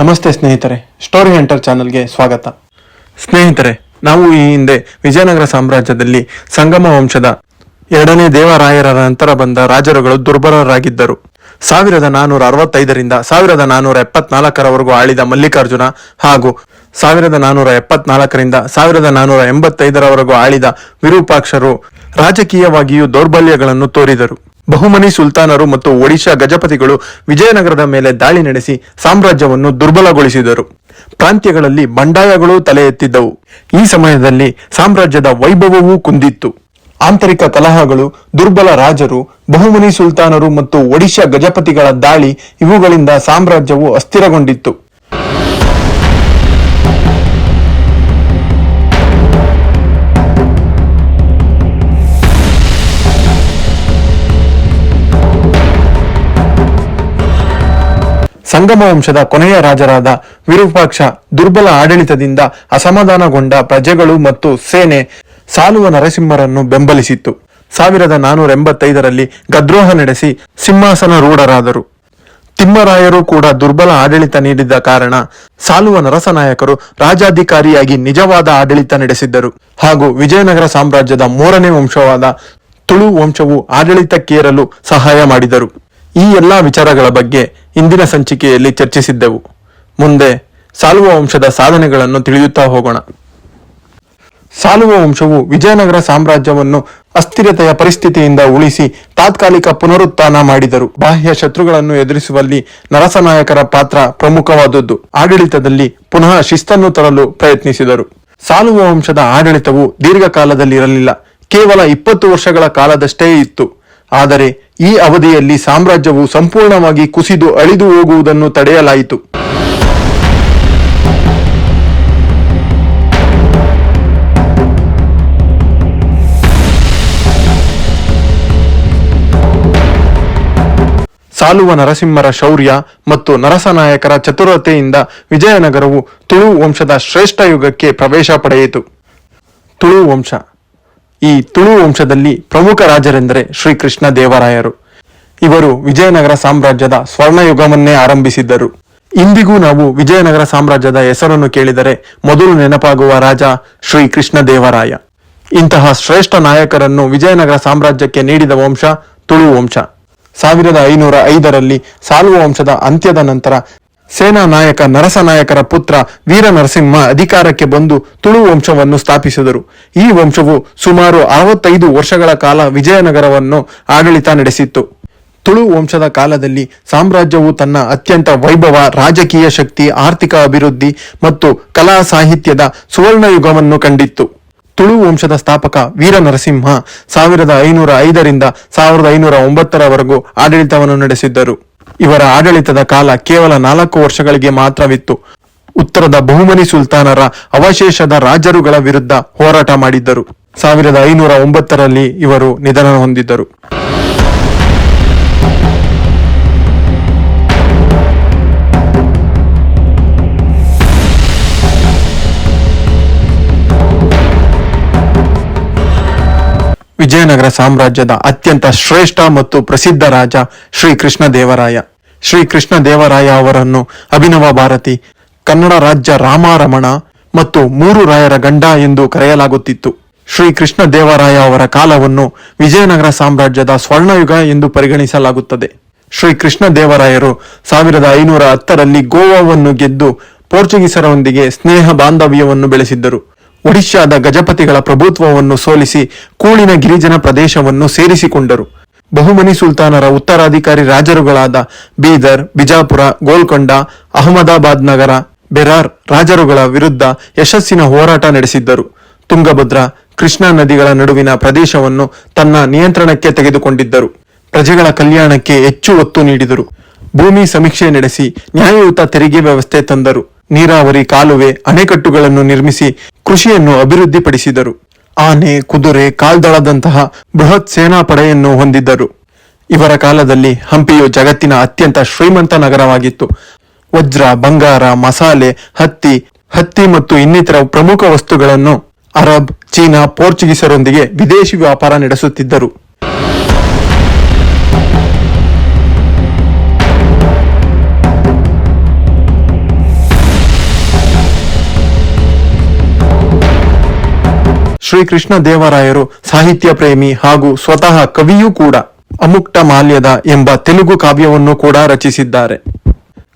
ನಮಸ್ತೆ ಸ್ನೇಹಿತರೆ story hunter ಚಾನಲ್ಗೆ ಸ್ವಾಗತ. ಸ್ನೇಹಿತರೆ, ನಾವು ಈ ಹಿಂದೆ ವಿಜಯನಗರ ಸಾಮ್ರಾಜ್ಯದಲ್ಲಿ ಸಂಗಮ ವಂಶದ ಎರಡನೇ ದೇವರಾಯರ ನಂತರ ಬಂದ ರಾಜರುಗಳು ದುರ್ಬಲರಾಗಿದ್ದರು. ಸಾವಿರದ ನಾನೂರ ಅರವತ್ತೈದರಿಂದ ಸಾವಿರದ ನಾನೂರ ಎಪ್ಪತ್ನಾಲ್ಕರವರೆಗೂ ಆಳಿದ ಮಲ್ಲಿಕಾರ್ಜುನ ಹಾಗೂ ಸಾವಿರದ ನಾನೂರ ಎಪ್ಪತ್ನಾಲ್ಕರಿಂದ ಸಾವಿರದ ನಾನೂರ ಎಂಬತ್ತೈದರವರೆಗೂ ಆಳಿದ ವಿರೂಪಾಕ್ಷರು ರಾಜಕೀಯವಾಗಿಯೂ ದೌರ್ಬಲ್ಯಗಳನ್ನು ತೋರಿದರು. ಬಹುಮನಿ ಸುಲ್ತಾನರು ಮತ್ತು ಒಡಿಶಾ ಗಜಪತಿಗಳು ವಿಜಯನಗರದ ಮೇಲೆ ದಾಳಿ ನಡೆಸಿ ಸಾಮ್ರಾಜ್ಯವನ್ನು ದುರ್ಬಲಗೊಳಿಸಿದರು. ಪ್ರಾಂತ್ಯಗಳಲ್ಲಿ ಬಂಡಾಯಗಳು ತಲೆ ಎತ್ತಿದ್ದವು ಈ ಸಮಯದಲ್ಲಿ ಸಾಮ್ರಾಜ್ಯದ ವೈಭವವೂ ಕುಂದಿತ್ತು. ಆಂತರಿಕ ಕಲಹಗಳು, ದುರ್ಬಲ ರಾಜರು, ಬಹುಮನಿ ಸುಲ್ತಾನರು ಮತ್ತು ಒಡಿಶಾ ಗಜಪತಿಗಳ ದಾಳಿ ಇವುಗಳಿಂದ ಸಾಮ್ರಾಜ್ಯವು ಅಸ್ಥಿರಗೊಂಡಿತ್ತು. ಸಂಗಮ ವಂಶದ ಕೊನೆಯ ರಾಜರಾದ ವಿರೂಪಾಕ್ಷ ದುರ್ಬಲ ಆಡಳಿತದಿಂದ ಅಸಮಾಧಾನಗೊಂಡ ಪ್ರಜೆಗಳು ಮತ್ತು ಸೇನೆ ಸಾಲುವ ನರಸಿಂಹರನ್ನು ಬೆಂಬಲಿಸಿತ್ತು. ಸಾವಿರದ ನಾನೂರ ಎಂಬತ್ತೈದರಲ್ಲಿ ಗದ್ರೋಹ ನಡೆಸಿ ಸಿಂಹಾಸನ ರೂಢರಾದರು. ತಿಮ್ಮರಾಯರು ಕೂಡ ದುರ್ಬಲ ಆಡಳಿತ ನೀಡಿದ ಕಾರಣ ಸಾಲುವ ನರಸನಾಯಕರು ರಾಜಾಧಿಕಾರಿಯಾಗಿ ನಿಜವಾದ ಆಡಳಿತ ನಡೆಸಿದ್ದರು. ಹಾಗೂ ವಿಜಯನಗರ ಸಾಮ್ರಾಜ್ಯದ ಮೂರನೇ ವಂಶವಾದ ತುಳು ವಂಶವು ಆಡಳಿತಕ್ಕೇರಲು ಸಹಾಯ ಮಾಡಿದರು. ಈ ಎಲ್ಲಾ ವಿಚಾರಗಳ ಬಗ್ಗೆ ಇಂದಿನ ಸಂಚಿಕೆಯಲ್ಲಿ ಚರ್ಚಿಸಿದ್ದೆವು. ಮುಂದೆ ಸಾಲುವ ವಂಶದ ಸಾಧನೆಗಳನ್ನು ತಿಳಿಯುತ್ತಾ ಹೋಗೋಣ. ಸಾಲುವ ವಂಶವು ವಿಜಯನಗರ ಸಾಮ್ರಾಜ್ಯವನ್ನು ಅಸ್ಥಿರತೆಯ ಪರಿಸ್ಥಿತಿಯಿಂದ ಉಳಿಸಿ ತಾತ್ಕಾಲಿಕ ಪುನರುತ್ಥಾನ ಮಾಡಿದರು. ಬಾಹ್ಯ ಶತ್ರುಗಳನ್ನು ಎದುರಿಸುವಲ್ಲಿ ನರಸನಾಯಕರ ಪಾತ್ರ ಪ್ರಮುಖವಾದದ್ದು. ಆಡಳಿತದಲ್ಲಿ ಪುನಃ ಶಿಸ್ತನ್ನು ತರಲು ಪ್ರಯತ್ನಿಸಿದರು. ಸಾಲುವ ವಂಶದ ಆಡಳಿತವು ದೀರ್ಘಕಾಲದಲ್ಲಿರಲಿಲ್ಲ. ಕೇವಲ ಇಪ್ಪತ್ತು ವರ್ಷಗಳ ಕಾಲದಷ್ಟೇ ಇತ್ತು. ಆದರೆ ಈ ಅವಧಿಯಲ್ಲಿ ಸಾಮ್ರಾಜ್ಯವು ಸಂಪೂರ್ಣವಾಗಿ ಕುಸಿದು ಅಳಿದು ಹೋಗುವುದನ್ನು ತಡೆಯಲಾಯಿತು. ಸಾಲುವ ನರಸಿಂಹರ ಶೌರ್ಯ ಮತ್ತು ನರಸನಾಯಕರ ಚತುರತೆಯಿಂದ ವಿಜಯನಗರವು ತುಳು ವಂಶದ ಶ್ರೇಷ್ಠ ಯುಗಕ್ಕೆ ಪ್ರವೇಶ ಪಡೆಯಿತು. ತುಳು ವಂಶ ಈ ತುಳು ವಂಶದಲ್ಲಿ ಪ್ರಮುಖ ರಾಜರೆಂದರೆ ಶ್ರೀಕೃಷ್ಣ ದೇವರಾಯರು. ಇವರು ವಿಜಯನಗರ ಸಾಮ್ರಾಜ್ಯದ ಸ್ವರ್ಣಯುಗವನ್ನೇ ಆರಂಭಿಸಿದ್ದರು. ಇಂದಿಗೂ ನಾವು ವಿಜಯನಗರ ಸಾಮ್ರಾಜ್ಯದ ಹೆಸರನ್ನು ಕೇಳಿದರೆ ಮೊದಲು ನೆನಪಾಗುವ ರಾಜ ಶ್ರೀ ಕೃಷ್ಣ ದೇವರಾಯ. ಇಂತಹ ಶ್ರೇಷ್ಠ ನಾಯಕರನ್ನು ವಿಜಯನಗರ ಸಾಮ್ರಾಜ್ಯಕ್ಕೆ ನೀಡಿದ ವಂಶ ತುಳು ವಂಶ. ಸಾವಿರದ ಐನೂರ ಐದರಲ್ಲಿ ಸಾಲುವ ವಂಶದ ಅಂತ್ಯದ ನಂತರ ಸೇನಾ ನಾಯಕ, ನರಸನಾಯಕರ ಪುತ್ರ ವೀರ ನರಸಿಂಹ ಅಧಿಕಾರಕ್ಕೆ ಬಂದು ತುಳು ವಂಶವನ್ನು ಸ್ಥಾಪಿಸಿದರು. ಈ ವಂಶವು ಸುಮಾರು ಅರವತ್ತೈದು ವರ್ಷಗಳ ಕಾಲ ವಿಜಯನಗರವನ್ನು ಆಡಳಿತ ನಡೆಸಿತ್ತು. ತುಳು ವಂಶದ ಕಾಲದಲ್ಲಿ ಸಾಮ್ರಾಜ್ಯವು ತನ್ನ ಅತ್ಯಂತ ವೈಭವ, ರಾಜಕೀಯ ಶಕ್ತಿ, ಆರ್ಥಿಕ ಅಭಿವೃದ್ಧಿ ಮತ್ತು ಕಲಾ ಸಾಹಿತ್ಯದ ಸುವರ್ಣಯುಗವನ್ನು ಕಂಡಿತ್ತು. ತುಳು ವಂಶದ ಸ್ಥಾಪಕ ವೀರ ನರಸಿಂಹ ಸಾವಿರದ ಐನೂರ ಐದರಿಂದ ಸಾವಿರದ ಐನೂರ ಒಂಬತ್ತರವರೆಗೂ ಆಡಳಿತವನ್ನು ನಡೆಸಿದ್ದರು. ಇವರ ಆಡಳಿತದ ಕಾಲ ಕೇವಲ ನಾಲ್ಕು ವರ್ಷಗಳಿಗೆ ಮಾತ್ರವಿತ್ತು. ಉತ್ತರದ ಬಹುಮನಿ ಸುಲ್ತಾನರ ಅವಶೇಷದ ರಾಜರುಗಳ ವಿರುದ್ಧ ಹೋರಾಟ ಮಾಡಿದ್ದರು. ಸಾವಿರದ ಐನೂರ ಒಂಬತ್ತರಲ್ಲಿ ಇವರು ನಿಧನ ಹೊಂದಿದ್ದರು. ವಿಜಯನಗರ ಸಾಮ್ರಾಜ್ಯದ ಅತ್ಯಂತ ಶ್ರೇಷ್ಠ ಮತ್ತು ಪ್ರಸಿದ್ಧ ರಾಜ ಶ್ರೀ ಕೃಷ್ಣ ದೇವರಾಯ ಶ್ರೀ ಕೃಷ್ಣ ದೇವರಾಯ ಅವರನ್ನು ಅಭಿನವ ಭಾರತಿ, ಕನ್ನಡ ರಾಜ್ಯ ರಾಮಾರಮಣ ಮತ್ತು ಮೂರು ರಾಯರ ಗಂಡ ಎಂದು ಕರೆಯಲಾಗುತ್ತಿತ್ತು. ಶ್ರೀ ಕೃಷ್ಣ ದೇವರಾಯ ಅವರ ಕಾಲವನ್ನು ವಿಜಯನಗರ ಸಾಮ್ರಾಜ್ಯದ ಸ್ವರ್ಣಯುಗ ಎಂದು ಪರಿಗಣಿಸಲಾಗುತ್ತದೆ. ಶ್ರೀ ಕೃಷ್ಣ ದೇವರಾಯರು ಸಾವಿರದ ಐನೂರ ಹತ್ತರಲ್ಲಿ ಗೋವಾವನ್ನು ಗೆದ್ದು ಪೋರ್ಚುಗೀಸರೊಂದಿಗೆ ಸ್ನೇಹ ಬಾಂಧವ್ಯವನ್ನು ಬೆಳೆಸಿದ್ದರು. ಒಡಿಶಾದ ಗಜಪತಿಗಳ ಪ್ರಭುತ್ವವನ್ನು ಸೋಲಿಸಿ ಕೂಳಿನ ಗಿರಿಜನ ಪ್ರದೇಶವನ್ನು ಸೇರಿಸಿಕೊಂಡರು. ಬಹುಮನಿ ಸುಲ್ತಾನರ ಉತ್ತರಾಧಿಕಾರಿ ರಾಜರುಗಳಾದ ಬೀದರ್, ಬಿಜಾಪುರ, ಗೋಲ್ಕೊಂಡ, ಅಹಮದಾಬಾದ್ ನಗರ, ಬೆರಾರ್ ರಾಜರುಗಳ ವಿರುದ್ಧ ಯಶಸ್ಸಿನ ಹೋರಾಟ ನಡೆಸಿದ್ದರು. ತುಂಗಭದ್ರಾ, ಕೃಷ್ಣಾ ನದಿಗಳ ನಡುವಿನ ಪ್ರದೇಶವನ್ನು ತನ್ನ ನಿಯಂತ್ರಣಕ್ಕೆ ತೆಗೆದುಕೊಂಡಿದ್ದರು. ಪ್ರಜೆಗಳ ಕಲ್ಯಾಣಕ್ಕೆ ಹೆಚ್ಚು ಒತ್ತು ನೀಡಿದರು. ಭೂಮಿ ಸಮೀಕ್ಷೆ ನಡೆಸಿ ನ್ಯಾಯಯುತ ತೆರಿಗೆ ವ್ಯವಸ್ಥೆ ತಂದರು. ನೀರಾವರಿ ಕಾಲುವೆ ಅಣೆಕಟ್ಟುಗಳನ್ನು ನಿರ್ಮಿಸಿ ಕೃಷಿಯನ್ನು ಅಭಿವೃದ್ಧಿಪಡಿಸಿದರು. ಆನೆ, ಕುದುರೆ, ಕಾಲ್ದಳದಂತಹ ಬೃಹತ್ ಸೇನಾ ಪಡೆಯನ್ನು ಹೊಂದಿದ್ದರು. ಇವರ ಕಾಲದಲ್ಲಿ ಹಂಪಿಯು ಜಗತ್ತಿನ ಅತ್ಯಂತ ಶ್ರೀಮಂತ ನಗರವಾಗಿತ್ತು. ವಜ್ರ, ಬಂಗಾರ, ಮಸಾಲೆ, ಹತ್ತಿ ಹತ್ತಿ ಮತ್ತು ಇನ್ನಿತರ ಪ್ರಮುಖ ವಸ್ತುಗಳನ್ನು ಅರಬ್, ಚೀನಾ, ಪೋರ್ಚುಗೀಸರೊಂದಿಗೆ ವಿದೇಶಿ ವ್ಯಾಪಾರ ನಡೆಸುತ್ತಿದ್ದರು. ಶ್ರೀಕೃಷ್ಣ ದೇವರಾಯರು ಸಾಹಿತ್ಯ ಪ್ರೇಮಿ ಹಾಗೂ ಸ್ವತಃ ಕವಿಯೂ ಕೂಡ ಅಮುಕ್ತ ಮಾಲ್ಯದ ಎಂಬ ತೆಲುಗು ಕಾವ್ಯವನ್ನು ಕೂಡ ರಚಿಸಿದ್ದಾರೆ.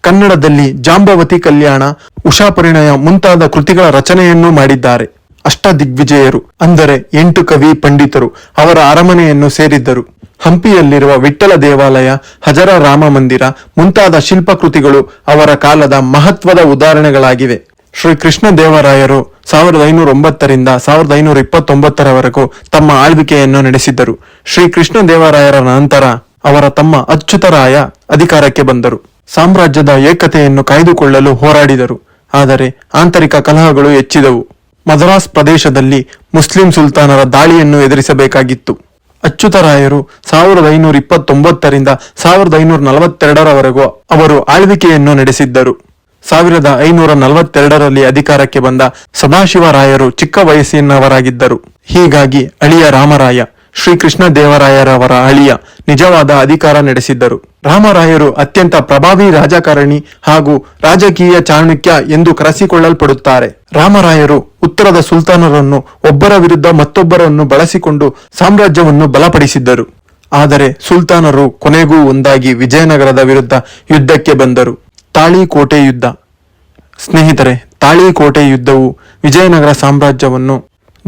ಕನ್ನಡದಲ್ಲಿ ಜಾಂಬವತಿ ಕಲ್ಯಾಣ, ಉಷಾ ಪರಿಣಯ ಮುಂತಾದ ಕೃತಿಗಳ ರಚನೆಯನ್ನು ಮಾಡಿದ್ದಾರೆ. ಅಷ್ಟ ದಿಗ್ವಿಜಯರು ಅಂದರೆ ಎಂಟು ಕವಿ ಪಂಡಿತರು, ಅವರ ಅರಮನೆಯನ್ನು ಸೇರಿದ್ದರು. ಹಂಪಿಯಲ್ಲಿರುವ ವಿಠ್ಠಲ ದೇವಾಲಯ, ಹಜರ ರಾಮ ಮಂದಿರ ಮುಂತಾದ ಶಿಲ್ಪಕೃತಿಗಳು ಅವರ ಕಾಲದ ಮಹತ್ವದ ಉದಾಹರಣೆಗಳಾಗಿವೆ. ಶ್ರೀ ಕೃಷ್ಣ ದೇವರಾಯರು ಸಾವಿರದ ಐನೂರ ಒಂಬತ್ತರಿಂದ ಸಾವಿರದ ಐನೂರ ಇಪ್ಪತ್ತೊಂಬತ್ತರವರೆಗೂ ತಮ್ಮ ಆಳ್ವಿಕೆಯನ್ನು ನಡೆಸಿದ್ದರು. ಶ್ರೀ ಕೃಷ್ಣ ದೇವರಾಯರ ನಂತರ ಅವರ ತಮ್ಮ ಅಚ್ಯುತರಾಯ ಅಧಿಕಾರಕ್ಕೆ ಬಂದರು. ಸಾಮ್ರಾಜ್ಯದ ಏಕತೆಯನ್ನು ಕಾಯ್ದುಕೊಳ್ಳಲು ಹೋರಾಡಿದರು. ಆದರೆ ಆಂತರಿಕ ಕಲಹಗಳು ಹೆಚ್ಚಿದವು. ಮದ್ರಾಸ್ ಪ್ರದೇಶದಲ್ಲಿ ಮುಸ್ಲಿಂ ಸುಲ್ತಾನರ ದಾಳಿಯನ್ನು ಎದುರಿಸಬೇಕಾಗಿತ್ತು. ಅಚ್ಯುತರಾಯರು ಸಾವಿರದ ಐನೂರ ಇಪ್ಪತ್ತೊಂಬತ್ತರಿಂದ ಸಾವಿರದ ಐನೂರ ನಲವತ್ತೆರಡರವರೆಗೂ ಅವರು ಆಳ್ವಿಕೆಯನ್ನು ನಡೆಸಿದ್ದರು. ಸಾವಿರದ ಐನೂರ ನಲವತ್ತೆರಡರಲ್ಲಿ ಅಧಿಕಾರಕ್ಕೆ ಬಂದ ಸದಾಶಿವರಾಯರು ಚಿಕ್ಕ ವಯಸ್ಸಿನವರಾಗಿದ್ದರು. ಹೀಗಾಗಿ ಅಳಿಯ ರಾಮರಾಯ, ಶ್ರೀಕೃಷ್ಣ ದೇವರಾಯರವರ ಅಳಿಯ ನಿಜವಾದ ಅಧಿಕಾರ ನಡೆಸಿದ್ದರು. ರಾಮರಾಯರು ಅತ್ಯಂತ ಪ್ರಭಾವಿ ರಾಜಕಾರಣಿ ಹಾಗೂ ರಾಜಕೀಯ ಚಾಣಕ್ಯ ಎಂದು ಕರೆಸಿಕೊಳ್ಳಲ್ಪಡುತ್ತಾರೆ. ರಾಮರಾಯರು ಉತ್ತರದ ಸುಲ್ತಾನರನ್ನು ಒಬ್ಬರ ವಿರುದ್ಧ ಮತ್ತೊಬ್ಬರನ್ನು ಬಳಸಿಕೊಂಡು ಸಾಮ್ರಾಜ್ಯವನ್ನು ಬಲಪಡಿಸಿದ್ದರು. ಆದರೆ ಸುಲ್ತಾನರು ಕೊನೆಗೂ ಒಂದಾಗಿ ವಿಜಯನಗರದ ವಿರುದ್ಧ ಯುದ್ಧಕ್ಕೆ ಬಂದರು. ತಾಳಿಕೋಟೆ ಯುದ್ಧ. ಸ್ನೇಹಿತರೆ, ತಾಳಿಕೋಟೆ ಯುದ್ಧವು ವಿಜಯನಗರ ಸಾಮ್ರಾಜ್ಯವನ್ನು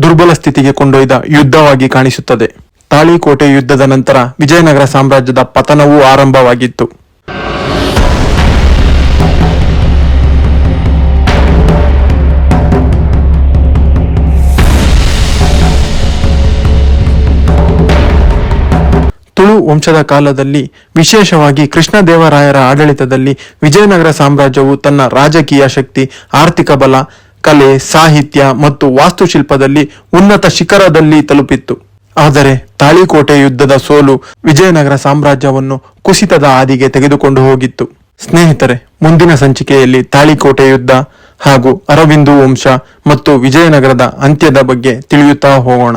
ದುರ್ಬಲ ಸ್ಥಿತಿಗೆ ಕೊಂಡೊಯ್ದ ಯುದ್ಧವಾಗಿ ಕಾಣಿಸುತ್ತದೆ. ತಾಳಿಕೋಟೆ ಯುದ್ಧದ ನಂತರ ವಿಜಯನಗರ ಸಾಮ್ರಾಜ್ಯದ ಪತನವೂ ಆರಂಭವಾಗಿತ್ತು. ತುಳು ವಂಶದ ಕಾಲದಲ್ಲಿ, ವಿಶೇಷವಾಗಿ ಕೃಷ್ಣದೇವರಾಯರ ಆಡಳಿತದಲ್ಲಿ ವಿಜಯನಗರ ಸಾಮ್ರಾಜ್ಯವು ತನ್ನ ರಾಜಕೀಯ ಶಕ್ತಿ, ಆರ್ಥಿಕ ಬಲ, ಕಲೆ, ಸಾಹಿತ್ಯ ಮತ್ತು ವಾಸ್ತುಶಿಲ್ಪದಲ್ಲಿ ಉನ್ನತ ಶಿಖರದಲ್ಲಿ ತಲುಪಿತ್ತು. ಆದರೆ ತಾಳಿಕೋಟೆ ಯುದ್ಧದ ಸೋಲು ವಿಜಯನಗರ ಸಾಮ್ರಾಜ್ಯವನ್ನು ಕುಸಿತದ ಹಾದಿಗೆ ತೆಗೆದುಕೊಂಡು ಹೋಗಿತ್ತು. ಸ್ನೇಹಿತರೆ, ಮುಂದಿನ ಸಂಚಿಕೆಯಲ್ಲಿ ತಾಳಿಕೋಟೆ ಯುದ್ಧ ಹಾಗೂ ಅರವಿಂದು ವಂಶ ಮತ್ತು ವಿಜಯನಗರದ ಅಂತ್ಯದ ಬಗ್ಗೆ ತಿಳಿಯುತ್ತಾ ಹೋಗೋಣ.